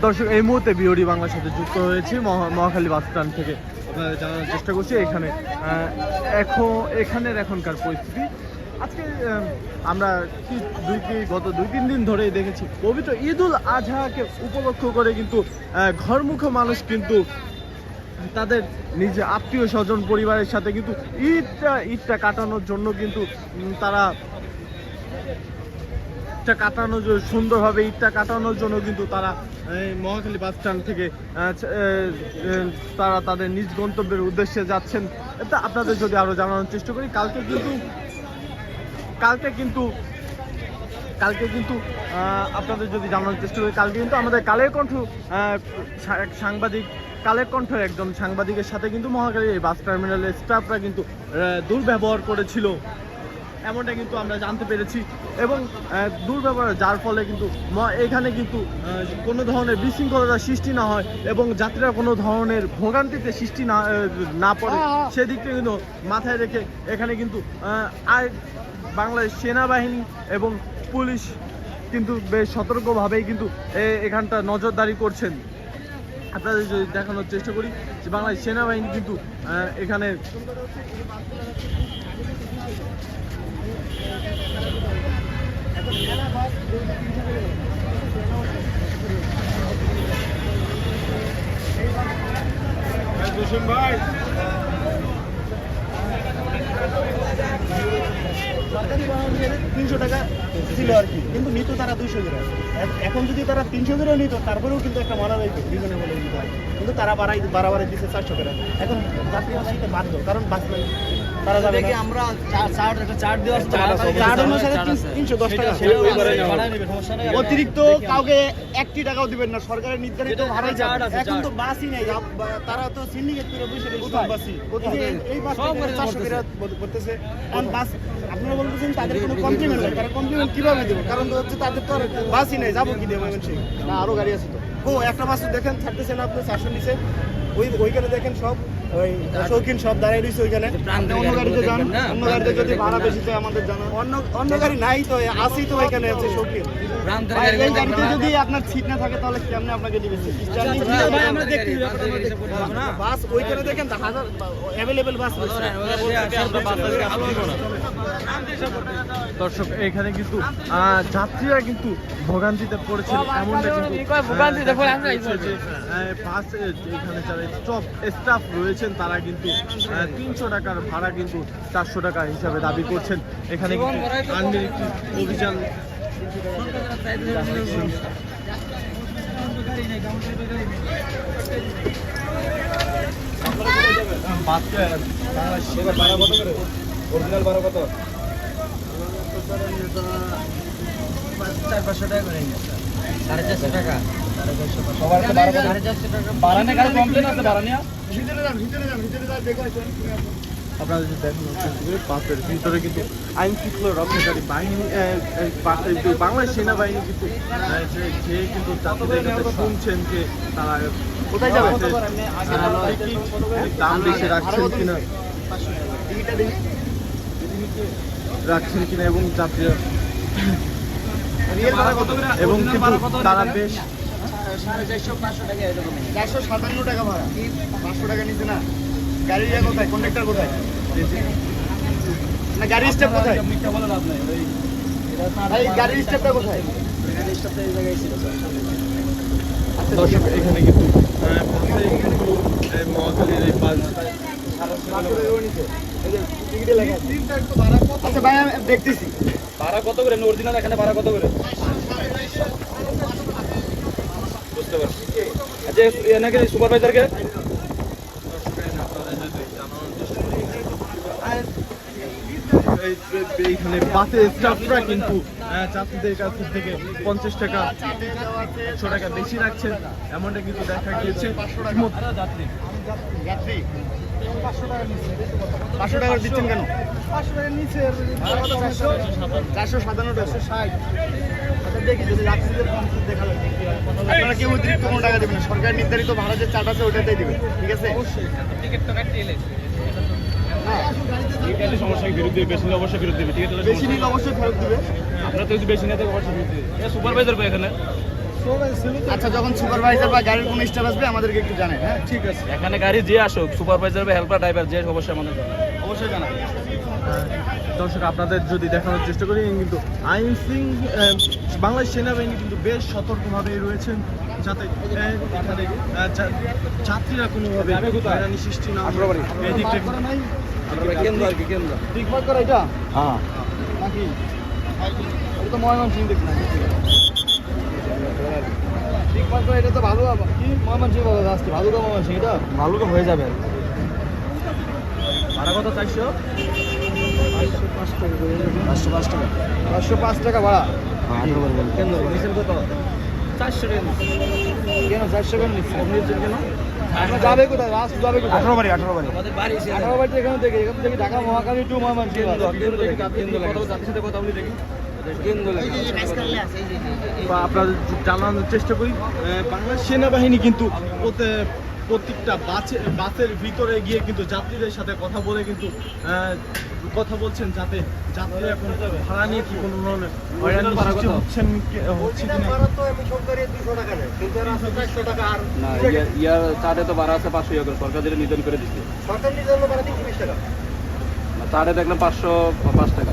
দর্শক, এই মুহূর্তে বিওডি বাংলার সাথে যুক্ত হয়েছি। মহা- মহাখালী বাস স্ট্যান্ড থেকে আপনাদের জানানোর চেষ্টা করছি। এখানে এখন, এখানের এখনকার পরিস্থিতি। আজকে আমরা কি দুই গত দুই তিন দিন ধরেই দেখেছি, পবিত্র ঈদুল আজহাকে উপলক্ষ করে কিন্তু ঘরমুখ মানুষ কিন্তু তাদের নিজে আত্মীয় স্বজন পরিবারের সাথে কিন্তু ঈদটা ঈদটা কাটানোর জন্য কিন্তু তারা ঈদটা কাটানোর জন্য, সুন্দরভাবে ঈদটা কাটানোর জন্য কিন্তু তারা মহাখালী বাস স্ট্যান্ড থেকে তারা তাদের নিজ গন্তব্যের উদ্দেশ্যে যাচ্ছেন। এটা আপনাদের যদি আরও জানানোর চেষ্টা করি, কালকে কিন্তু কালকে কিন্তু কালকে কিন্তু আপনাদের যদি জানানোর চেষ্টা করি, কালকে কিন্তু আমাদের কালের কণ্ঠ এক সাংবাদিক, কালের কণ্ঠ একজন সাংবাদিকের সাথে কিন্তু মহাকালী এই বাস টার্মিনালের স্টাফরা কিন্তু দুর্ব্যবহার করেছিল। এমনটা কিন্তু আমরা জানতে পেরেছি। এবং দুর্ব্যবহার যার ফলে কিন্তু এখানে কিন্তু কোনো ধরনের বিশৃঙ্খলতা সৃষ্টি না হয় এবং যাত্রীরা কোনো ধরনের ভোগান্তিতে সৃষ্টি না না পড়ে। সেদিকটা কিন্তু মাথায় রেখে এখানে কিন্তু আর বাংলাদেশ সেনাবাহিনী এবং পুলিশ কিন্তু বেশ সতর্কভাবেই কিন্তু এখানটা নজরদারি করছেন। আপনাদের যদি দেখানোর চেষ্টা করি যে বাংলাদেশ সেনাবাহিনী কিন্তু আহ, এখানে তিনশো টাকা ছিল আর কি কিন্তু নিত তারা দুইশো গ্রাম এখন যদি তারা তিনশো গ্রাম নিত তারপরেও কিন্তু একটা মারা যাইতো দুজনে বলে নিতে হয়। কিন্তু তারা বাড়াই বাড়াবাড়ি দিচ্ছে চারশো করে। এখন যাত্রীরা যাইতে বাধ্য কারণ বাস নাই তারা যাবে না। আমরা একটা দেওয়া অনুসারে। তিনশো দশ টাকা। অতিরিক্ত কাউকে একটি টাকাও দিবেন না সরকারের নির্ধারিত ভাড়াই চার্ট যাবে। আছে, এখন তো বাসই নেই তারা তো সিন্ডিকেট করে বসে রয়েছে। বাসই এই বাস চারশো। করে করতেছে। কারণ বাস আপনারা বলতেছেন তাদের কোনো কমপ্লিমেন্ট নাই তারা কমপ্লিমেন্ট কীভাবে দেবো? কারণ হচ্ছে তাদের তো আর বাসই নেই যাব কি দেবো না আরও গাড়ি আছে তো। ও একটা বাস দেখেন ছাড়তেছেন আপনি চারশো নিচে। ওই ওইখানে দেখেন সব ওই শৌখিন সব দাঁড়িয়ে রয়েছে ওইখানে। অন্য গাড়িতে যান অন্য গাড়িতে যদি ভাড়া বেশি চাই আমাদের জানা। অন্য অন্য গাড়ি নাই তো আসি তো ওইখানে আছে শৌখিন। এই গাড়িতে যদি আপনার সিট না থাকে তাহলে কেমনে আপনাকে দিবে আচ্ছা, আচ্ছা, না। বাস ওইখানে দেখেন হাজার অ্যাভেলেবেল বাস দর্শক এখানে কিন্তু যাত্রীরা কিন্তু ভোগান্তিতে পড়েছেন এমনটা কিন্তু বাস এখানে যারা স্টপ স্টাফ রয়েছেন তারা কিন্তু তিনশো টাকার ভাড়া কিন্তু চারশো টাকা হিসাবে দাবি করছেন এখানে কিন্তু আর্মির একটি অভিযান অরিজিনাল ভাড়া কত? চার পাঁচশো টাকা করে সাড়ে চারশো টাকা। আপনারা যদি দেখেন হচ্ছে যে ভিতরে কিন্তু আইন শৃঙ্খলা রক্ষাকারী বাহিনী বাংলাদেশ সেনাবাহিনী কিন্তু যে- কিন্তু কাছে শুনছেন যে তারা কোথায় যাবে? দাম বেশি রাখছেন কিনা? রাখছেন কিনা এবং যাত্রীরা এবং কিন্তু তারা বেশ সাড়ে চারশো পাঁচশো টাকা এরকমই চারশো সাতান্ন টাকা ভাড়া। পাঁচশো টাকা নিচ্ছে না। গাড়ির কোথায়? কন্ডাক্টর কোথায়? না গাড়ির স্টেপ কোথায়? ভাই গাড়ির স্টেপটা কোথায়? স্টপটা এই জায়গায় ছিল দর্শক এখানে কিন্তু মহাখালীর এই আছে। আচ্ছা ভাই আমি দেখতেছি। ভাড়া কত করে? অরিজিনাল এখানে ভাড়া কত করে? বুঝতে পারছি। আচ্ছা এনাকে সুপারভাইজারকে এই- এই- এইখানে বাসের স্টাফরা কিন্তু আহ, যাত্রীদের কাছ থেকে পঞ্চাশ টাকা একশো টাকা বেশি রাখছেন এমনটা কিন্তু দেখা গিয়েছে। পাঁচশো টাকা দিচ্ছেন কেন? চারশো সাতান্ন টাকা। আচ্ছা দেখি যদি আপনারা কেউ অতিরিক্ত কোনো টাকা দেবেন? সরকার নির্ধারিত ভাড়া যে চার্ট আছে ওটাতেই দিবেন ঠিক আছে? সমস্যা ফেরত দিবে বেশি নিলে অবশ্যই ফেরত দিবে টিকিটের বেশি নিলে অবশ্যই ফেরত দিবে। আপনারা তো বেশি নিতে দিবে সুপারভাইজার কো এখানে? আচ্ছা যখন সুপারভাইজার বা গাড়ির কোনো স্টাফ আসবে আমাদেরকে একটু জানেন হ্যাঁ? ঠিক আছে। এখানে গাড়ি যে আসুক সুপারভাইজার বা হেল্পার ড্রাইভার যে অবশ্যই আমাদের অবশ্যই জানাবেন আহ, দর্শক আপনাদের যদি দেখানোর চেষ্টা করি কিন্তু আইন সিং বাংলাদেশ সেনাবাহিনী কিন্তু বেশ সতর্কভাবে রয়েছেন যাতে এখানে যাত্রীরা কোনোভাবে হয়রানি সৃষ্টি না দিকটা কেন্দ্র আর কি কেন্দ্র? ঠিক করা এটা? হ্যাঁ। নাকি? তো ময়মনসিং দেখি না ঠিক এটা তো ভালো আবার। কি? ময়মনসিং বাবা আসছে ভালো তো ময়মনসিং এটা? ভালো তো হয়ে যাবে। ভাড়া কত? চারশো? পাঁচশো পাঁচ টাকা। পাঁচশো পাঁচ টাকা ভাড়া? কত? চারশো টাকা কেন চারশো কেন? নিচ্ছেন যাবে কোথায়? যাবে কোথায়? আঠারো বাড়ি আঠারো বাড়ি। আমাদের বাড়ি আঠারো বাড়ি এখানে থেকে এখান থেকে ঢাকা মহাকালী টু কেন্দ্র কেন্দ্র সাথে কথা বলি দেখি। বা আপনাদের জানানোর চেষ্টা করি। বাংলাদেশ সেনাবাহিনী কিন্তু প্রত্যেকটা বাসে বাসের ভিতরে গিয়ে কিন্তু যাত্রীদের সাথে কথা বলে কিন্তু কথা বলছেন যাতে যাত্রীরা এখন ভাড়া নিয়ে কি কোনো ধরনের হয়রানি সৃষ্টি হচ্ছেন হচ্ছে কিনা না? ইয়ার চারে তো বাড়া আছে পাঁচশো ইয়ে করে সরকার যেটা নির্ধারণ করে দিচ্ছে। না, চারে দেখলাম পাঁচশো পাঁচ টাকা।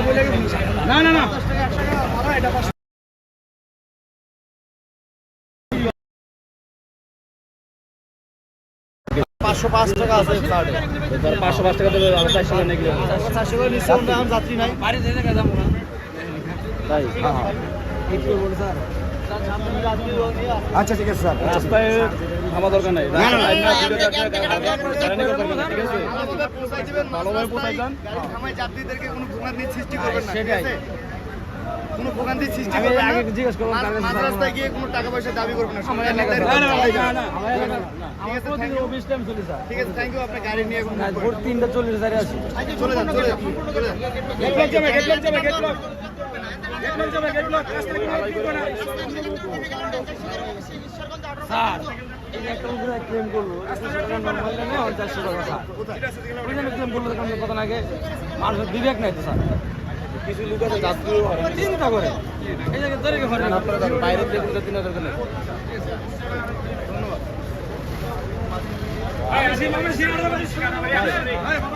বলে দিন। না না না। পাঁচশো পাঁচ টাকা আছে কার্ডে তার পাঁচশো পাঁচ টাকা দেবে আমরা চারশো করে নিয়ে গেলাম চারশো করে নিচ্ছে আমরা যাত্রী নাই। তাই? হ্যাঁ হ্যাঁ। আচ্ছা ঠিক আছে স্যার। রাস্তায় থামা দরকার নাই আছে ভালোভাবে পৌঁছাই যান। যাত্রীদেরকে কোনো ভোগান্তি সৃষ্টি করবেন না ঠিক আছে কোনো ভোগান্তি সৃষ্টি আমি আগে জিজ্ঞেস করব, মাঝ- যাব? রাস্তায় গিয়ে কোনো টাকা পয়সা দাবি করবেন না সময় নির্ধারিত। ঠিক আছে থ্যাংক ইউ অফিস টাইম চলে স্যার ঠিক আছে থ্যাংক ইউ আপনি গাড়ি নিয়ে ভোর তিনটা চল্লিশ হাজারে আসি চলে যান চলে যান চলে যান স্যার এই যে একটা উপরে ক্লেম করল নর্মাল নেই আমার চারশো টাকা স্যার ওই ক্লেম করল দেখলাম কত আগে মানুষের বিবেক নাই তো স্যার কিছু লোক আছে যাত্রীও চিন্তা করে এই জায়গায় ধরে ঘরে আপনারা বাইরে থেকে তিন হাজার নেই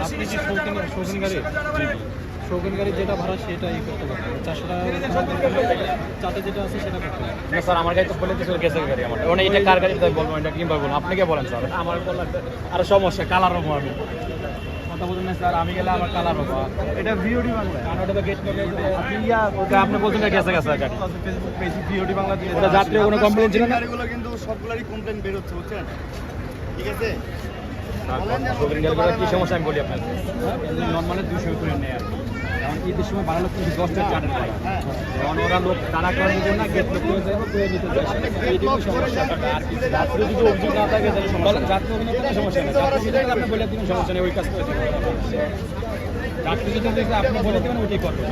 আপনি কি শৌখিন শৌখিন গাড়ি শৌখিন গাড়ি যেটা ভাড়া সেটা ই করতে পারবেন চারশো টাকা যেটা আছে সেটা করতে না স্যার আমার গাড়ি তো বলে দিয়েছিল গেছে গাড়ি আমার। মানে এটা কার গাড়ি তাই বলব এটা কিংবা বলব আপনি কে বলেন স্যার? আমার বললাম আর সমস্যা কালার হব। আমি কথা বলছেন না স্যার আমি গেলে আমার কালার হব। এটা ভিওডি বাংলা কারণ ওটা গেট করে আপনি বলছেন গেছে গেছে গাড়ি। ফেসবুক পেজ ভিওডি বাংলা দিয়ে ওটা যাত্রী কোনো কমপ্লেন ছিল না? গাড়িগুলো কিন্তু সবগুলোরই কমপ্লেন বের হচ্ছে বুঝছেন? ঠিক আছে? কি সমস্যা আমি বলি আপনাকে। নর্মালি দুশো করে নেয় আর কি। কারণ ঈদের সময় বাড়ালো কিন্তু দশটা চাটের টাকা হ্যাঁ কারণ ওরা লোক তারা করার জন্য না গেট লোক করে যায় করে নিতে যায়। সমস্যা। আর যদি অভিযোগ না থাকে, তাহলে সমস্যা। যাত্রী অভিনেতা সমস্যা নেই। যাত্রী যদি আপনি বলে দিবেন সমস্যা নেই, ওই কাজ করে দিবেন যদি আপনি বলে দিবেন, ওইটাই করবে।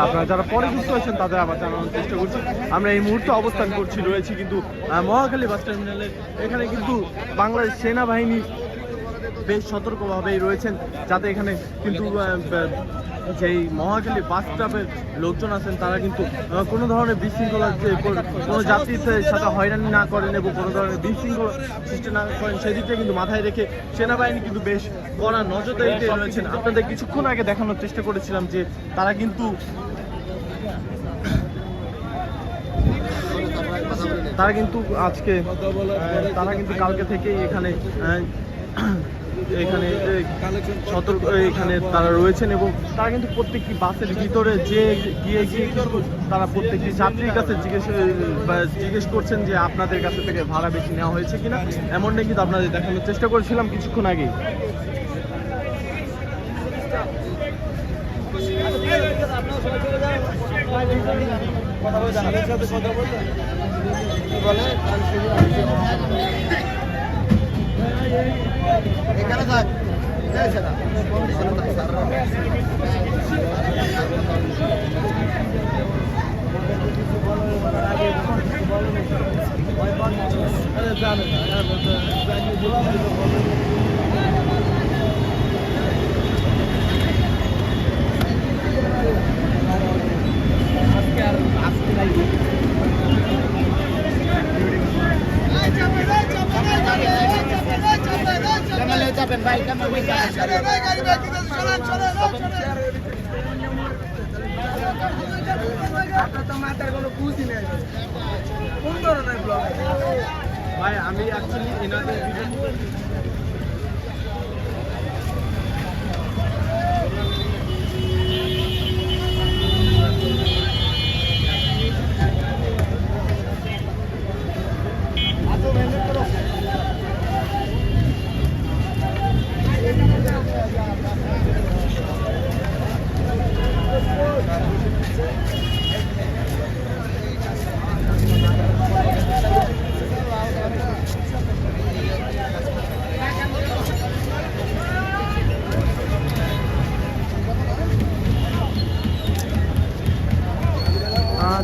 আপনারা যারা পরে যুক্ত হয়েছেন তাদের আবার জানানোর চেষ্টা করছি আমরা এই মুহূর্তে অবস্থান করছি রয়েছি কিন্তু মহাখালী বাস টার্মিনালে এখানে কিন্তু বাংলাদেশ সেনাবাহিনী বেশ সতর্কভাবেই রয়েছেন, যাতে এখানে কিন্তু যেই মহাখালী বাস স্টপের লোকজন আছেন, তারা কিন্তু কোনো ধরনের বিশৃঙ্খলা কোনো যাত্রীদের সাথে হয়রানি না করেন এবং কোনো ধরনের বিশৃঙ্খলা সৃষ্টি না করেন সেদিকটা কিন্তু মাথায় রেখে সেনাবাহিনী কিন্তু বেশ কড়া নজরদারিতে রয়েছেন। আপনাদের কিছুক্ষণ আগে দেখানোর চেষ্টা করেছিলাম যে তারা কিন্তু তারা কিন্তু আজকে তারা কিন্তু কালকে থেকেই এখানে এখানে সতর্ক এখানে তারা রয়েছেন এবং তারা কিন্তু প্রত্যেকটি বাসের ভিতরে যে গিয়ে গিয়ে তারা প্রত্যেকটি যাত্রীর কাছে জিজ্ঞেস জিজ্ঞেস করছেন যে আপনাদের কাছে থেকে ভাড়া বেশি নেওয়া হয়েছে কিনা। এমনটাই কিন্তু আপনাদের দেখানোর চেষ্টা করেছিলাম কিছুক্ষণ আগে এখানে থাক যাবেন ভাই ভাই আমি অ্যাকচুয়ালি এনাদের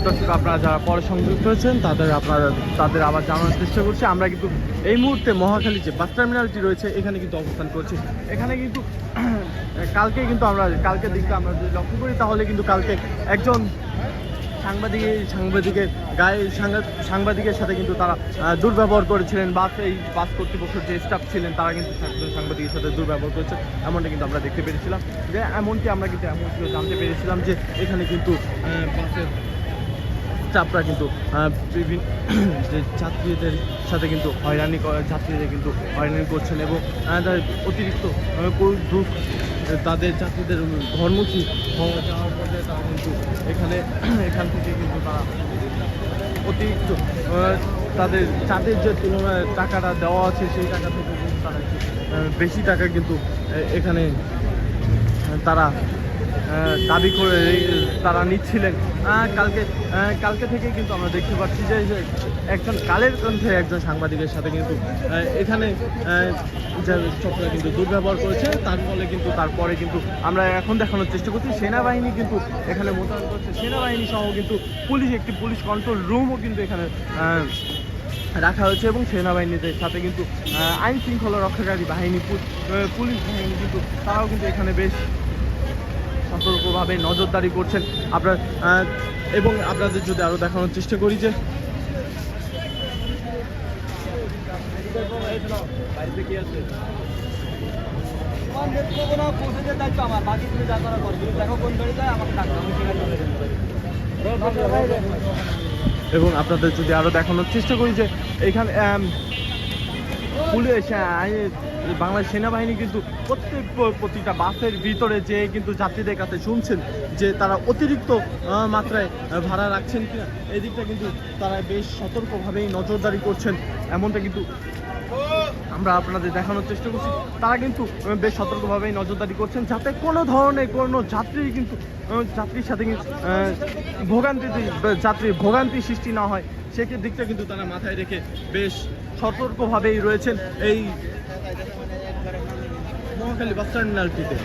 দর্শক, আপনারা যারা পরে সংযুক্ত হয়েছেন তাদের আপনারা তাদের আবার জানানোর চেষ্টা করছি। আমরা কিন্তু এই মুহূর্তে মহাখালী যে বাস টার্মিনালটি রয়েছে, এখানে কিন্তু অবস্থান করছি। এখানে কিন্তু কালকে কিন্তু আমরা কালকে দিকটা আমরা যদি লক্ষ্য করি, তাহলে কিন্তু কালকে একজন সাংবাদিক সাংবাদিকের গায়ে সাংবা- সাংবাদিকের সাথে কিন্তু তারা দুর্ব্যবহার করেছিলেন। বাস এই বাস কর্তৃপক্ষের যে স্টাফ ছিলেন, তারা কিন্তু সাংবাদিকের সাথে দুর্ব্যবহার করেছে। এমনটা কিন্তু আমরা দেখতে পেরেছিলাম। যে এমনকি আমরা কিন্তু এমনটিও জানতে পেরেছিলাম যে এখানে কিন্তু বাসের স্টাফরা কিন্তু বিভিন্ন যে যাত্রীদের সাথে কিন্তু হয়রানি যাত্রীদের কিন্তু হয়রানি করছেন এবং তাদের অতিরিক্ত দুঃখ তাদের ছাত্রীদের ঘরমুখী হওয়া যাওয়ার পরে তারা কিন্তু এখানে, এখান থেকে কিন্তু তারা অতিরিক্ত তাদের চাঁদের যে তুলনায় টাকাটা দেওয়া আছে সেই টাকা থেকে কিন্তু তারা বেশি টাকা কিন্তু এখানে তারা দাবি করে তারা নিচ্ছিলেন। কালকে কালকে থেকে কিন্তু আমরা দেখতে পাচ্ছি যে একজন কালের কণ্ঠে একজন সাংবাদিকের সাথে কিন্তু এখানে যে কিন্তু দুর্ব্যবহার করেছে, তার ফলে কিন্তু তারপরে কিন্তু আমরা এখন দেখানোর চেষ্টা করছি, সেনাবাহিনী কিন্তু এখানে মোতায়েন করছে। সেনাবাহিনী সহ কিন্তু পুলিশ, একটি পুলিশ কন্ট্রোল রুমও কিন্তু এখানে রাখা হয়েছে এবং সেনাবাহিনীদের সাথে কিন্তু আইন শৃঙ্খলা রক্ষাকারী বাহিনী পুলিশ বাহিনী কিন্তু, তারাও কিন্তু এখানে বেশ সতর্কভাবে নজরদারি করছেন আপনার এবং আপনাদের যদি আরও দেখানোর চেষ্টা করি যে এবং আপনাদের যদি আরও দেখানোর চেষ্টা করি যে এখানে পুলিশ বাংলাদেশ সেনাবাহিনী কিন্তু প্রত্যেক প্রতিটা বাসের ভিতরে যে কিন্তু যাত্রীদের কাছে শুনছেন যে তারা অতিরিক্ত মাত্রায় ভাড়া রাখছেন কিনা এই দিকটা কিন্তু তারা বেশ সতর্কভাবেই নজরদারি করছেন। এমনটা কিন্তু আমরা আপনাদের দেখানোর চেষ্টা করছি। তারা কিন্তু বেশ সতর্কভাবেই নজরদারি করছেন যাতে কোনো ধরনের কোনো যাত্রী কিন্তু যাত্রীর সাথে কিন্তু আহ, ভোগান্তি যাত্রীর ভোগান্তি সৃষ্টি না হয় সে দিকটা কিন্তু তারা মাথায় রেখে বেশ সতর্কভাবেই রয়েছেন এই মহাখালী বাস টার্মিনালটিতে।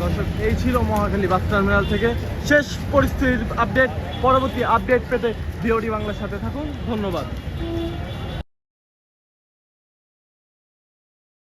দর্শক এই ছিল মহাখালী বাস টার্মিনাল থেকে। শেষ পরিস্থিতির আপডেট পরবর্তী আপডেট পেতে ডিওডি বাংলার সাথে থাকুন। ধন্যবাদ।